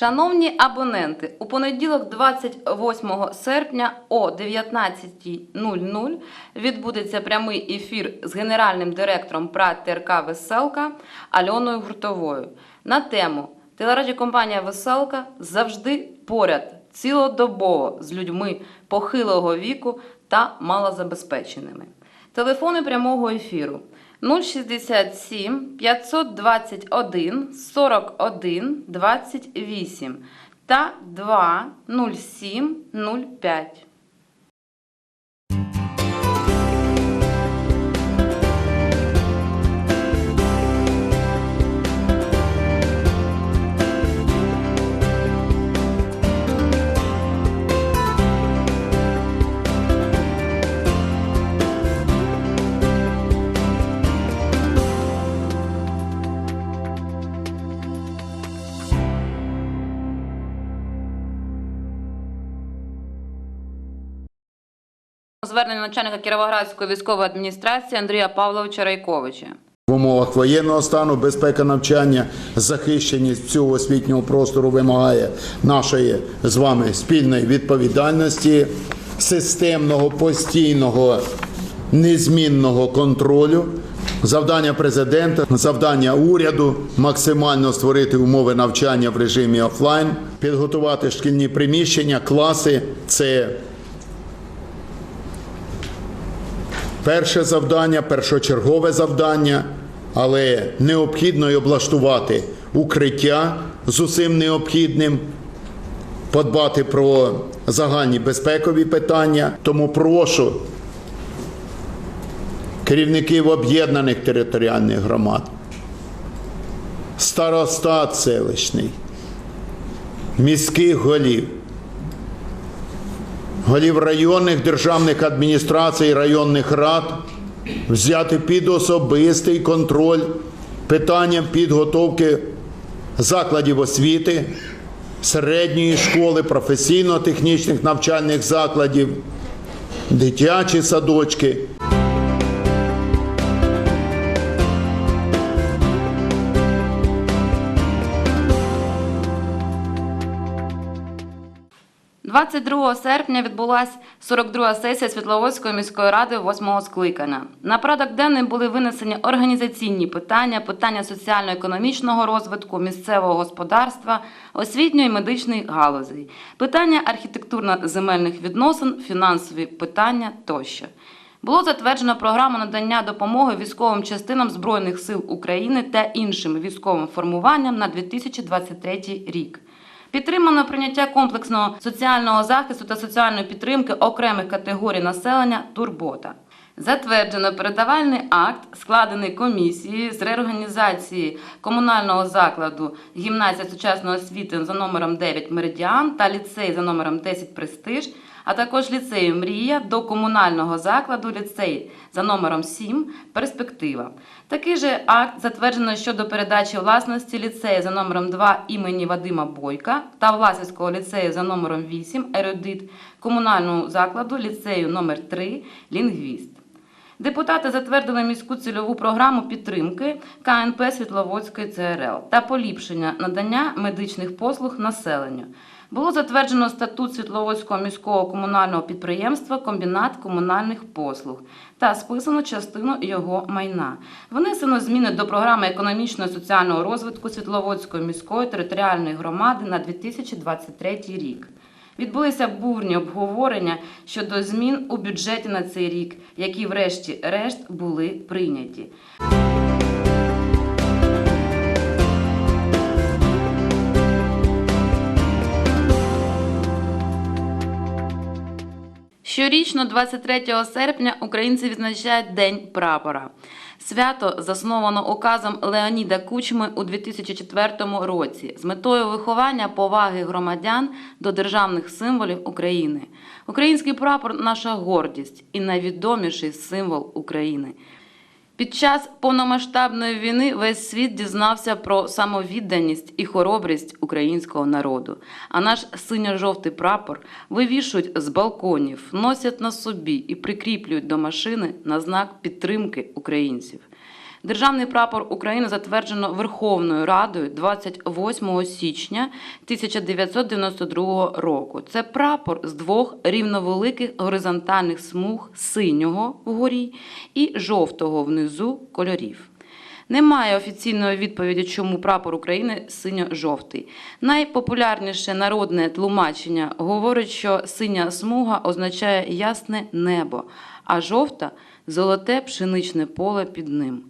Шановні абоненти, у понеділок, 28 серпня о 19.00 відбудеться прямий ефір з генеральним директором ПРАТ ТРК Веселка Альоною Гуртовою на тему Телерадіокомпанія Веселка завжди поряд цілодобово з людьми похилого віку та малозабезпеченими. Телефони прямого ефіру 067 521 41 28 та 207 05. Звернення начальника Кіровоградської військової адміністрації Андрія Павловича Райковича. В умовах воєнного стану безпека навчання, захищеність всього освітнього простору вимагає нашої з вами спільної відповідальності, системного, постійного, незмінного контролю. Завдання президента, завдання уряду максимально створити умови навчання в режимі офлайн, підготувати шкільні приміщення, класи. Це перше завдання, першочергове завдання, але необхідно й облаштувати укриття з усім необхідним, подбати про загальні безпекові питання. Тому прошу керівників об'єднаних територіальних громад, старостат селищний, міських голів голів районних державних адміністрацій, районних рад взяти під особистий контроль питання підготовки закладів освіти, середньої школи, професійно-технічних навчальних закладів, дитячі садочки. 22 серпня відбулася 42 сесія Світловодської міської ради 8 скликання. На порядок денний були винесені організаційні питання, питання соціально-економічного розвитку, місцевого господарства, освітньої і медичної галузей, питання архітектурно-земельних відносин, фінансові питання тощо. Було затверджено програму надання допомоги військовим частинам Збройних сил України та іншим військовим формуванням на 2023 рік. Підтримано прийняття комплексного соціального захисту та соціальної підтримки окремих категорій населення Турбота. Затверджено передавальний акт, складений комісією з реорганізації комунального закладу гімназія сучасної освіти за номером 9 Меридіан та ліцей за номером 10 Престиж, а також ліцею Мрія до комунального закладу ліцей за номером 7 Перспектива. Такий же акт затверджено щодо передачі власності ліцею за номером 2 імені Вадима Бойка та Власівського ліцею за номером 8 Ерудит комунального закладу ліцею номер 3 Лінгвіст. Депутати затвердили міську цільову програму підтримки КНП Світловодської ЦРЛ та поліпшення надання медичних послуг населенню. Було затверджено статут Світловодського міського комунального підприємства Комбінат комунальних послуг та списано частину його майна. Внесено зміни до програми економічного і соціального розвитку Світловодської міської територіальної громади на 2023 рік. Відбулися бурні обговорення щодо змін у бюджеті на цей рік, які, врешті-решт, були прийняті. Щорічно, 23 серпня, українці відзначають День прапора. Свято засновано указом Леоніда Кучми у 2004 році з метою виховання поваги громадян до державних символів України. Український прапор наша гордість і найвідоміший символ України. Під час повномасштабної війни весь світ дізнався про самовідданість і хоробрість українського народу. А наш синьо-жовтий прапор вивішують з балконів, носять на собі і прикріплюють до машини на знак підтримки українців. Державний прапор України затверджено Верховною Радою 28 січня 1992 року. Це прапор з двох рівновеликих горизонтальних смуг синього вгорі і жовтого внизу кольорів. Немає офіційної відповіді, чому прапор України синьо-жовтий. Найпопулярніше народне тлумачення говорить, що синя смуга означає ясне небо, а жовта золоте пшеничне поле під ним.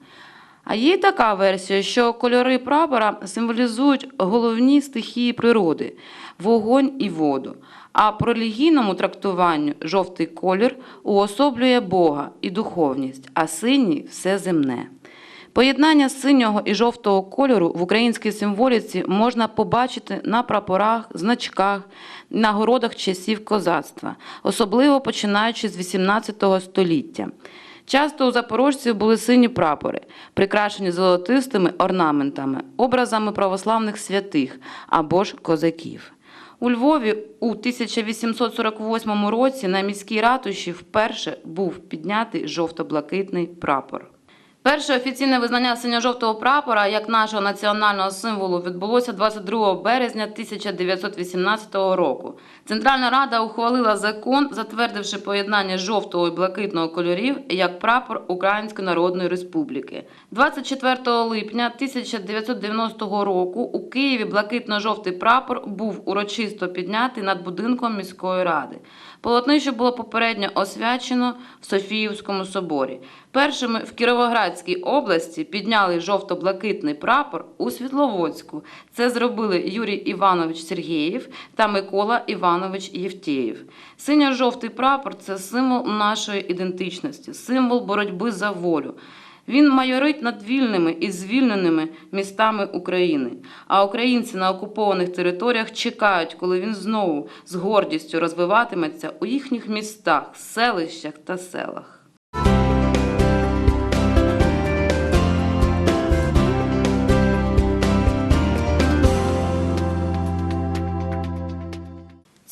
А є й така версія, що кольори прапора символізують головні стихії природи вогонь і воду. А по релігійному трактуванню жовтий колір уособлює Бога і духовність, а синій все земне. Поєднання синього і жовтого кольору в українській символіці можна побачити на прапорах, значках, нагородах часів козацтва, особливо починаючи з XVIII століття. Часто у запорожців були сині прапори, прикрашені золотистими орнаментами, образами православних святих або ж козаків. У Львові у 1848 році на міській ратуші вперше був піднятий жовто-блакитний прапор. Перше офіційне визнання синьо-жовтого прапора як нашого національного символу відбулося 22 березня 1918 року. Центральна Рада ухвалила закон, затвердивши поєднання жовтого і блакитного кольорів як прапор Української Народної Республіки. 24 липня 1990 року у Києві блакитно-жовтий прапор був урочисто піднятий над будинком міської ради. Полотнище було попередньо освячено в Софіївському соборі. Першими в Кіровоградській області підняли жовто-блакитний прапор у Світловодську. Це зробили Юрій Іванович Сергієв та Микола Іванович Євтєєв. Синьо-жовтий прапор це символ нашої ідентичності, символ боротьби за волю. Він майорить над вільними і звільненими містами України. А українці на окупованих територіях чекають, коли він знову з гордістю розвиватиметься у їхніх містах, селищах та селах.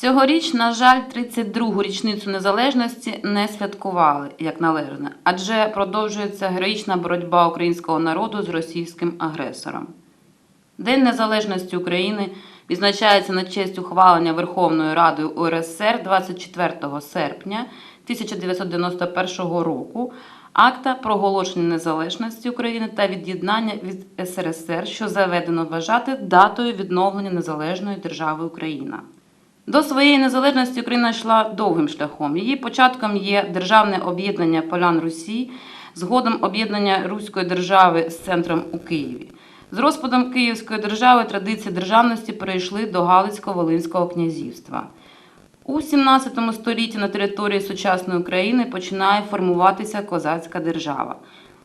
Цьогоріч, на жаль, 32-гу річницю незалежності не святкували як належне, адже продовжується героїчна боротьба українського народу з російським агресором. День Незалежності України відзначається на честь ухвалення Верховною Радою УРСР 24 серпня 1991 року акта проголошення незалежності України та від'єднання від СРСР, що заведено вважати датою відновлення незалежної держави Україна. До своєї незалежності Україна йшла довгим шляхом. Її початком є державне об'єднання полян Русі, згодом об'єднання Руської держави з центром у Києві. З розпадом Київської держави традиції державності перейшли до Галицько-Волинського князівства. У 17 столітті на території сучасної України починає формуватися козацька держава.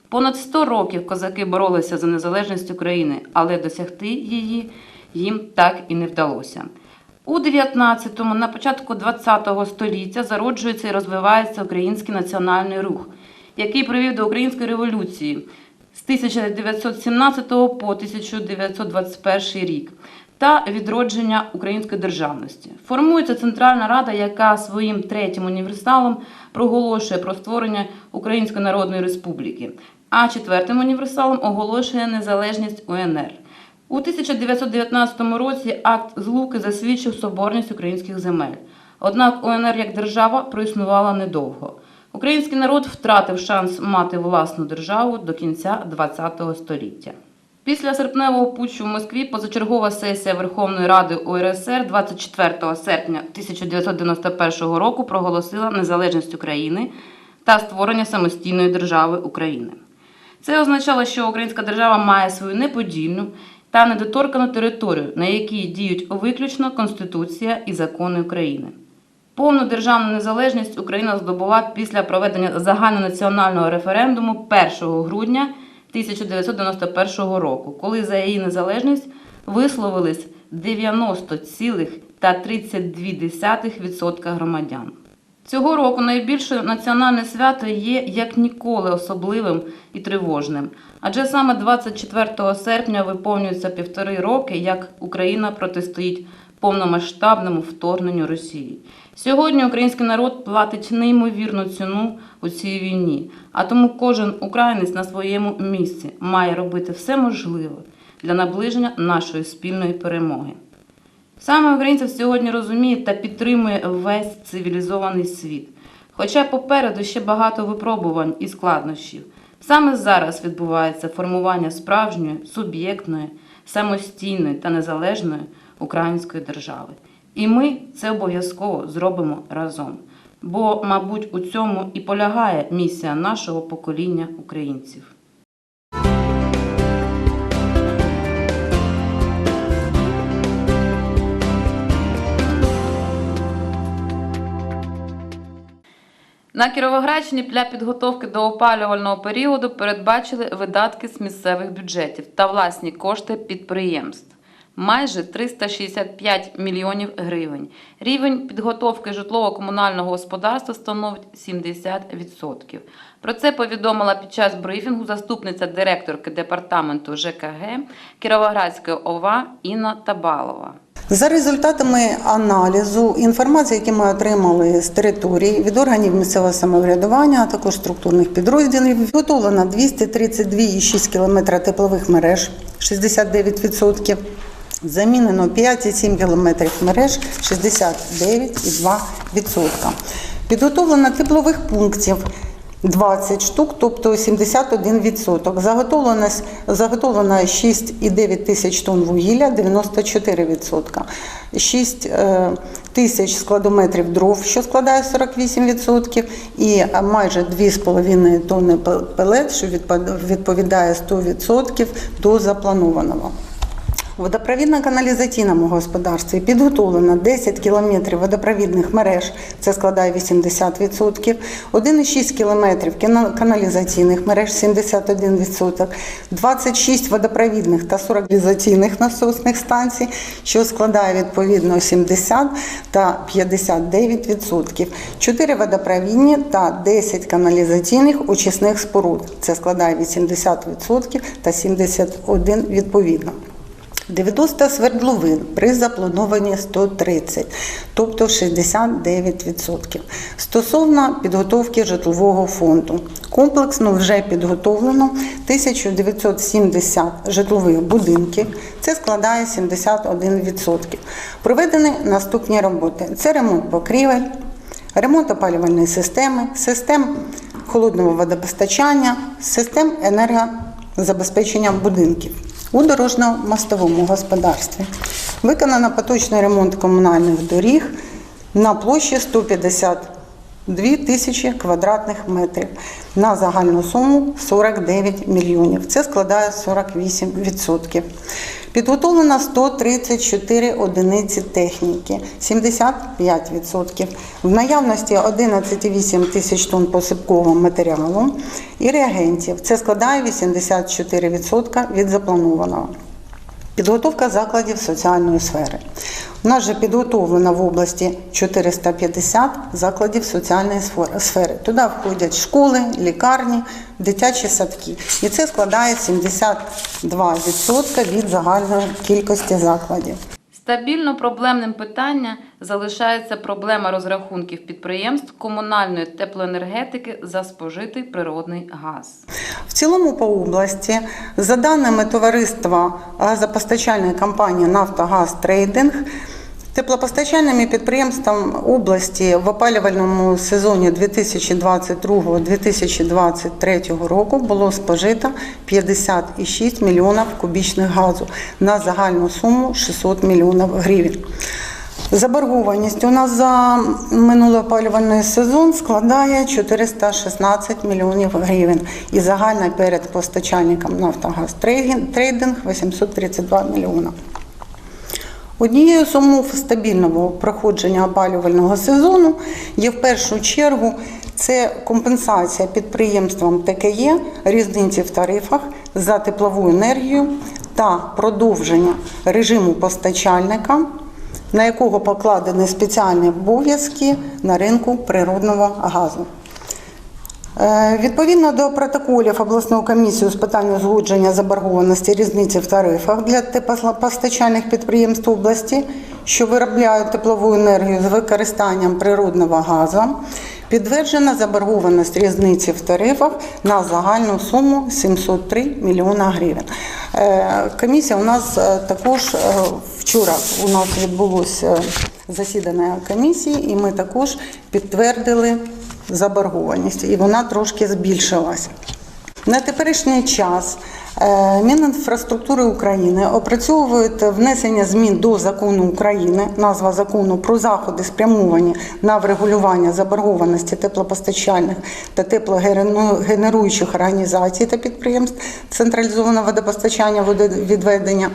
Понад 100 років козаки боролися за незалежність України, але досягти її їм так і не вдалося. У 19-му, на початку 20-го століття зароджується і розвивається український національний рух, який привів до української революції з 1917 по 1921 рік та відродження української державності. Формується Центральна Рада, яка своїм третім універсалом проголошує про створення Української Народної Республіки, а четвертим універсалом оголошує незалежність УНР. У 1919 році акт Злуки засвідчив соборність українських земель. Однак УНР як держава проіснувала недовго. Український народ втратив шанс мати власну державу до кінця ХХ століття. Після серпневого путчу в Москві позачергова сесія Верховної Ради УРСР 24 серпня 1991 року проголосила незалежність України та створення самостійної держави України. Це означало, що українська держава має свою неподільну та недоторкану територію, на якій діють виключно Конституція і закони України. Повну державну незалежність Україна здобула після проведення загальнонаціонального референдуму 1 грудня 1991 року, коли за її незалежність висловились 90,32% громадян. Цього року найбільше національне свято є як ніколи особливим і тривожним, адже саме 24 серпня виповнюється півтори роки, як Україна протистоїть повномасштабному вторгненню Росії. Сьогодні український народ платить неймовірну ціну у цій війні, а тому кожен українець на своєму місці має робити все можливе для наближення нашої спільної перемоги. Саме українців сьогодні розуміє та підтримує весь цивілізований світ. Хоча попереду ще багато випробувань і складнощів. Саме зараз відбувається формування справжньої, суб'єктної, самостійної та незалежної української держави. І ми це обов'язково зробимо разом. Бо, мабуть, у цьому і полягає місія нашого покоління українців. На Кіровоградщині для підготовки до опалювального періоду передбачили видатки з місцевих бюджетів та власні кошти підприємств. Майже 365 мільйонів гривень. Рівень підготовки житлово-комунального господарства становить 70%. Про це повідомила під час брифінгу заступниця директорки департаменту ЖКГ Кіровоградської ОВА Інна Табалова. За результатами аналізу інформації, які ми отримали з території від органів місцевого самоврядування, а також структурних підрозділів, підготовлено 232,6 км теплових мереж, 69%. Замінено 5,7 км мереж, 69,2%. Підготовлено теплових пунктів 20 штук, тобто 71%. Заготовлено, заготовлено 6,9 тисяч тонн вугілля, 94%. 6 е, тисяч складометрів дров, що складає 48%, і майже 2,5 тонни пел- пелет, що відповідає 100% до запланованого. Водопровідно-каналізаційному господарстві підготовлено 10 кілометрів водопровідних мереж, це складає 80%, 1,6 кілометрів каналізаційних мереж 71%, 26 водопровідних та 40 каналізаційних насосних станцій, що складає відповідно 70 та 59%, 4 водопровідні та 10 каналізаційних очисних споруд, це складає 80% та 71% відповідно. 90 свердловин при заплановані 130, тобто 69%. Стосовно підготовки житлового фонду. Комплексно вже підготовлено 1970 житлових будинків, це складає 71%. Проведені наступні роботи: це ремонт покрівель, ремонт опалювальної системи, систем холодного водопостачання, систем енергозабезпечення будинків у дорожньо-мостовому господарстві. Виконано поточний ремонт комунальних доріг на площі 150 2000 квадратних метрів на загальну суму 49 мільйонів. Це складає 48%. Підготовлено 134 одиниці техніки, 75%. В наявності 11,8 тисяч тонн посипкового матеріалу і реагентів. Це складає 84% від запланованого. Підготовка закладів соціальної сфери. У нас же підготовлено в області 450 закладів соціальної сфери. Туди входять школи, лікарні, дитячі садки. І це складає 72% від загальної кількості закладів. Стабільно проблемним питання залишається проблема розрахунків підприємств комунальної теплоенергетики за спожитий природний газ. В цілому по області, за даними товариства газопостачальної компанії Нафтогаз Трейдинг, теплопостачальними підприємствам області в опалювальному сезоні 2022-2023 року було спожито 56 мільйонів кубічних газу на загальну суму 600 мільйонів гривень. Заборгованість у нас за минулий опалювальний сезон складає 416 мільйонів гривень і загальна перед постачальником Нафтогаз Трейдинг 832 мільйона. Однією з умов стабільного проходження опалювального сезону є в першу чергу це компенсація підприємствам ТКЄ різниці в тарифах за теплову енергію та продовження режиму постачальника, на якого покладені спеціальні обов'язки на ринку природного газу. Е, Відповідно до протоколів обласної комісії з питань узгодження заборгованості різниці в тарифах для теплопостачальних підприємств області, що виробляють теплову енергію з використанням природного газу, підтверджена заборгованість різниці в тарифах на загальну суму 703 мільйона гривень. Е, Комісія у нас е, також е, вчора у нас відбулося засідання комісії, і ми також підтвердили заборгованість, і вона трошки збільшилася. На теперішній час Мінінфраструктури України опрацьовують внесення змін до закону України, назва закону про заходи спрямовані на врегулювання заборгованості теплопостачальних та теплогенеруючих організацій та підприємств централізованого водопостачання водовідведення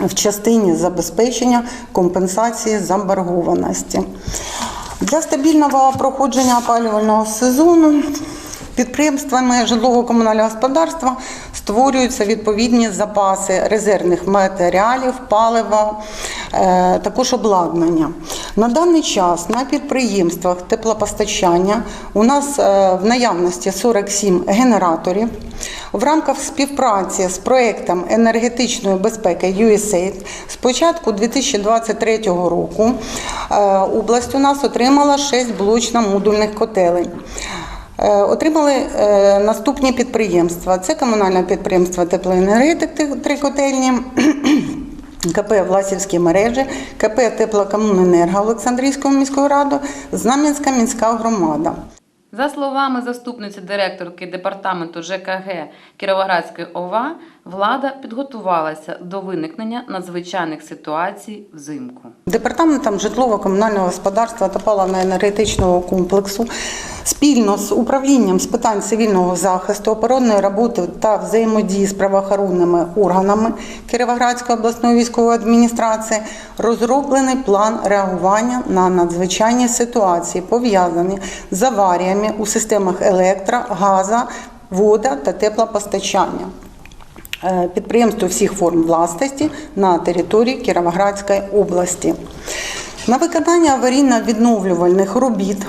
в частині забезпечення компенсації заборгованості. Для стабільного проходження опалювального сезону підприємствами житлово-комунального господарства створюються відповідні запаси резервних матеріалів, палива, е, також обладнання. На даний час на підприємствах теплопостачання у нас е, в наявності 47 генераторів. В рамках співпраці з проектом енергетичної безпеки USAID з початку 2023 року е, область у нас отримала 6 блочно-модульних котелень. Е, Отримали е, наступні підприємства: це комунальне підприємство теплоенергетик три котельні. КП Власівські мережі, КП Теплокомуненерго Олександрійської міської ради, Знам'янська міська громада. За словами заступниці директорки департаменту ЖКГ Кіровоградської ОВА, влада підготувалася до виникнення надзвичайних ситуацій взимку. Департаментом житлово-комунального господарства та паливно-енергетичного комплексу спільно з управлінням з питань цивільного захисту, оборонної роботи та взаємодії з правоохоронними органами Кіровоградської обласної військової адміністрації розроблений план реагування на надзвичайні ситуації, пов'язані з аваріями у системах електро, газа, вода та теплопостачання. Е, підприємств всіх форм власності на території Кіровоградської області. На виконання аварійно-відновлювальних робіт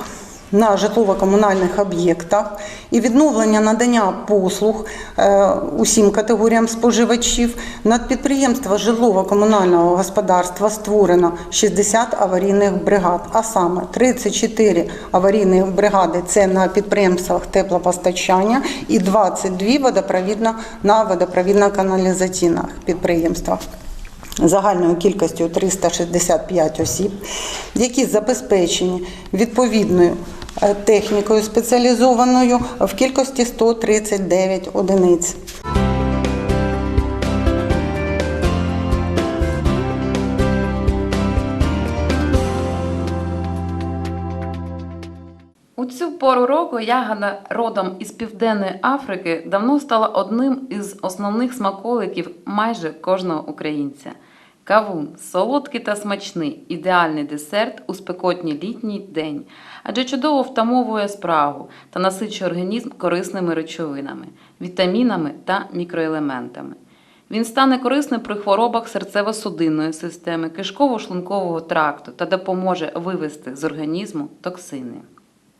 на житлово-комунальних об'єктах і відновлення надання послуг е, усім категоріям споживачів. Над підприємства житлово-комунального господарства створено 60 аварійних бригад, а саме 34 аварійних бригади це на підприємствах теплопостачання і 22 водопровідно на водопровідно-каналізаційних підприємствах. Загальною кількістю 365 осіб, які забезпечені відповідною технікою спеціалізованою в кількості 139 одиниць. У цю пору року ягода родом із Південної Африки давно стала одним із основних смаколиків майже кожного українця. Кавун солодкий та смачний, ідеальний десерт у спекотній літній день, адже чудово втамовує справу та насичує організм корисними речовинами, вітамінами та мікроелементами. Він стане корисним при хворобах серцево-судинної системи, кишково-шлункового тракту та допоможе вивести з організму токсини.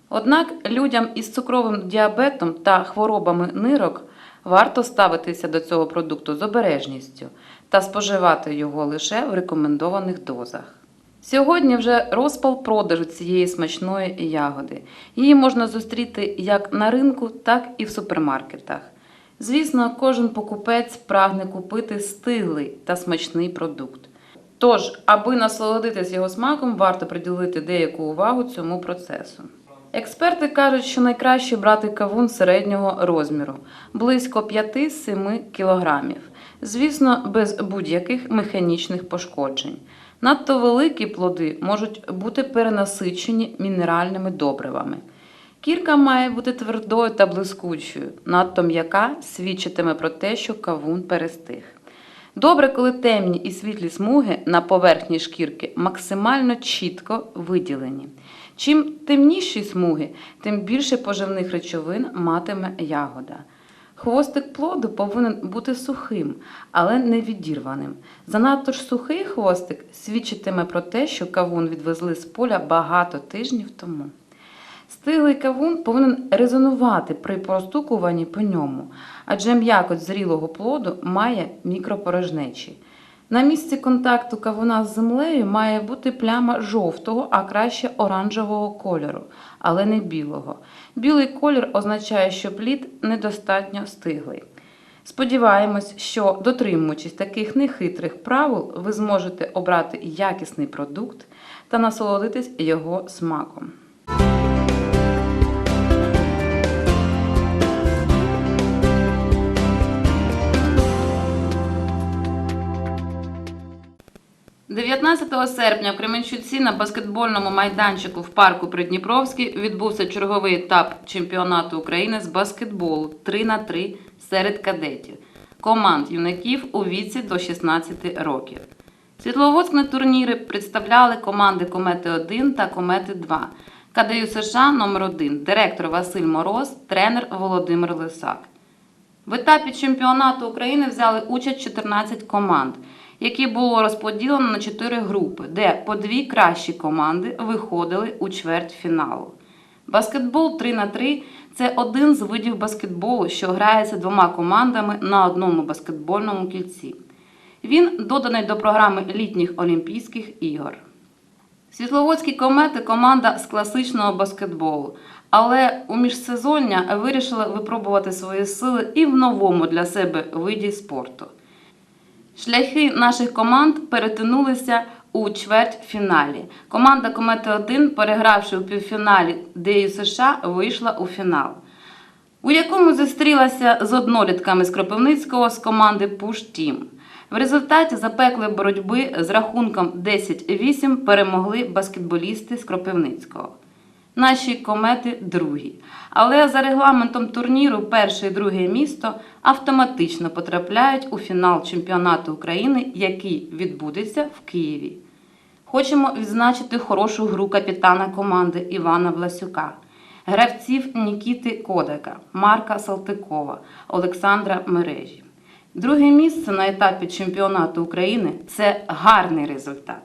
Однак людям із цукровим діабетом та хворобами нирок варто ставитися до цього продукту з обережністю та споживати його лише в рекомендованих дозах. Сьогодні вже розпал продажу цієї смачної ягоди. Її можна зустріти як на ринку, так і в супермаркетах. Звісно, кожен покупець прагне купити стиглий та смачний продукт. Тож, аби насолодитись його смаком, варто приділити деяку увагу цьому процесу. Експерти кажуть, що найкраще брати кавун середнього розміру близько 5-7 кілограмів. Звісно, без будь-яких механічних пошкоджень. Надто великі плоди можуть бути перенасичені мінеральними добривами. Кірка має бути твердою та блискучою, надто м'яка свідчитиме про те, що кавун перестиг. Добре, коли темні і світлі смуги на поверхні шкірки максимально чітко виділені. Чим темніші смуги, тим більше поживних речовин матиме ягода. Хвостик плоду повинен бути сухим, але не відірваним. Занадто ж сухий хвостик свідчитиме про те, що кавун відвезли з поля багато тижнів тому. Стиглий кавун повинен резонувати при простукуванні по ньому, адже м'якоть зрілого плоду має мікропорожнечі. На місці контакту кавуна з землею має бути пляма жовтого, а краще оранжевого кольору, але не білого. Білий колір означає, що плід недостатньо стиглий. Сподіваємось, що дотримуючись таких нехитрих правил, ви зможете обрати якісний продукт та насолодитись його смаком. – 19 серпня в Кременчуці на баскетбольному майданчику в парку Придніпровський відбувся черговий етап чемпіонату України з баскетболу 3 на 3 серед кадетів команд юнаків у віці до 16 років. Світловодськ на турніри представляли команди Комети 1 та Комети 2. КДЮ США номер 1 директор Василь Мороз, тренер Володимир Лисак. В етапі чемпіонату України взяли участь 14 команд, які було розподілено на 4 групи, де по дві кращі команди виходили у чвертьфіналу. Баскетбол 3 на 3 це один з видів баскетболу, що грається двома командами на одному баскетбольному кільці. Він доданий до програми літніх Олімпійських ігор. Світловодські комети команда з класичного баскетболу, але у міжсезоння вирішили випробувати свої сили і в новому для себе виді спорту. Шляхи наших команд перетинулися у чвертьфіналі. Команда Комети 1, перегравши у півфіналі ДЮ США, вийшла у фінал, у якому зустрілася з однолітками з Кропивницького з команди Пуш Тім. В результаті запеклої боротьби з рахунком 10-8 перемогли баскетболісти з Кропивницького. Наші комети другі. Але за регламентом турніру перше і друге місто автоматично потрапляють у фінал чемпіонату України, який відбудеться в Києві. Хочемо відзначити хорошу гру капітана команди Івана Власюка, гравців Нікіти Кодака, Марка Салтикова, Олександра Мережі. Друге місце на етапі чемпіонату України це гарний результат.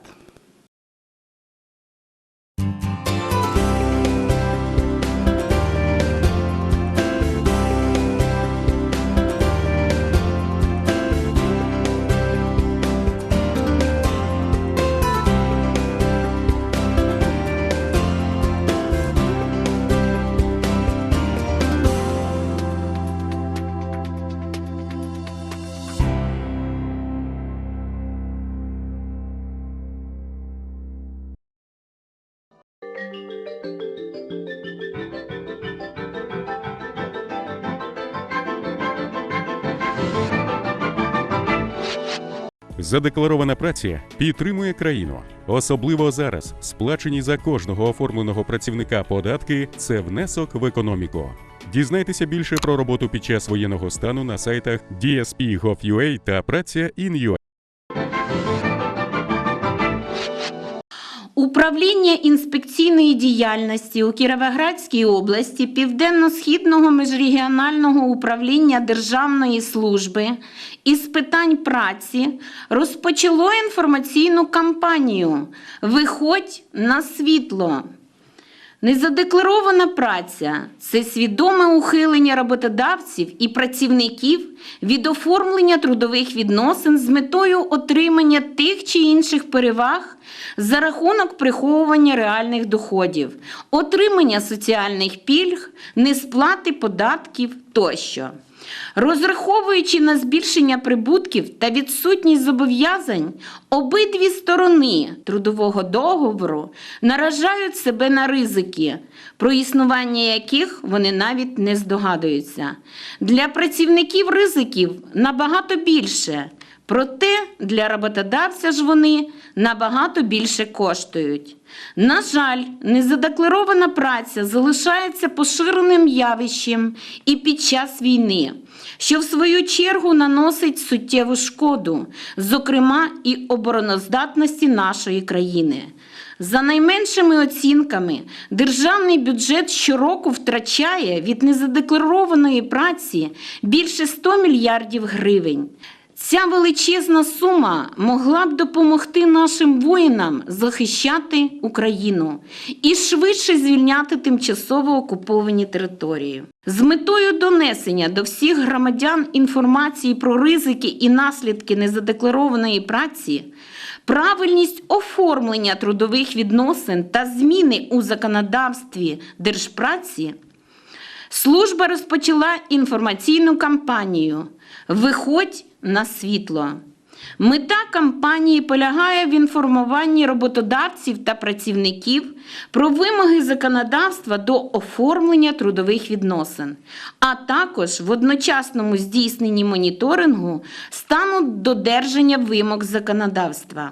Задекларована праця підтримує країну. Особливо зараз сплачені за кожного оформленого працівника податки це внесок в економіку. Дізнайтеся більше про роботу під час воєнного стану на сайтах DSP.gov.ua та праця.in.ua. Управління інспекційної діяльності у Кіровоградській області Південно-Східного міжрегіонального управління Державної служби із питань праці розпочало інформаційну кампанію Виходь на світло. Незадекларована праця це свідоме ухилення роботодавців і працівників від оформлення трудових відносин з метою отримання тих чи інших переваг за рахунок приховування реальних доходів, отримання соціальних пільг, несплати податків тощо. Розраховуючи на збільшення прибутків та відсутність зобов'язань, обидві сторони трудового договору наражають себе на ризики, про існування яких вони навіть не здогадуються. Для працівників ризиків набагато більше. Проте для роботодавця ж вони набагато більше коштують. На жаль, незадекларована праця залишається поширеним явищем і під час війни, що в свою чергу наносить суттєву шкоду, зокрема і обороноздатності нашої країни. За найменшими оцінками, державний бюджет щороку втрачає від незадекларованої праці більше 100 мільярдів гривень. Ця величезна сума могла б допомогти нашим воїнам захищати Україну і швидше звільняти тимчасово окуповані території. З метою донесення до всіх громадян інформації про ризики і наслідки незадекларованої праці, правильність оформлення трудових відносин та зміни у законодавстві держпраці Служба розпочала інформаційну кампанію Виходь на світло. Мета кампанії полягає в інформуванні роботодавців та працівників про вимоги законодавства до оформлення трудових відносин, а також в одночасному здійсненні моніторингу стану додержання вимог законодавства.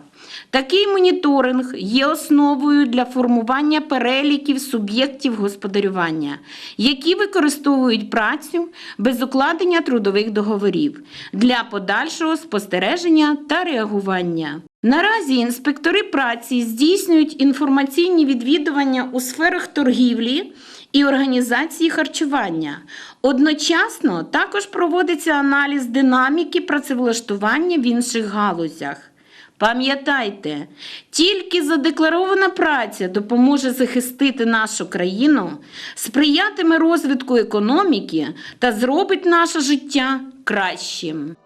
Такий моніторинг є основою для формування переліків суб'єктів господарювання, які використовують працю без укладення трудових договорів для подальшого спостереження та реагування. Наразі інспектори праці здійснюють інформаційні відвідування у сферах торгівлі і організації харчування. Одночасно також проводиться аналіз динаміки працевлаштування в інших галузях. Пам'ятайте, тільки задекларована праця допоможе захистити нашу країну, сприятиме розвитку економіки та зробить наше життя кращим.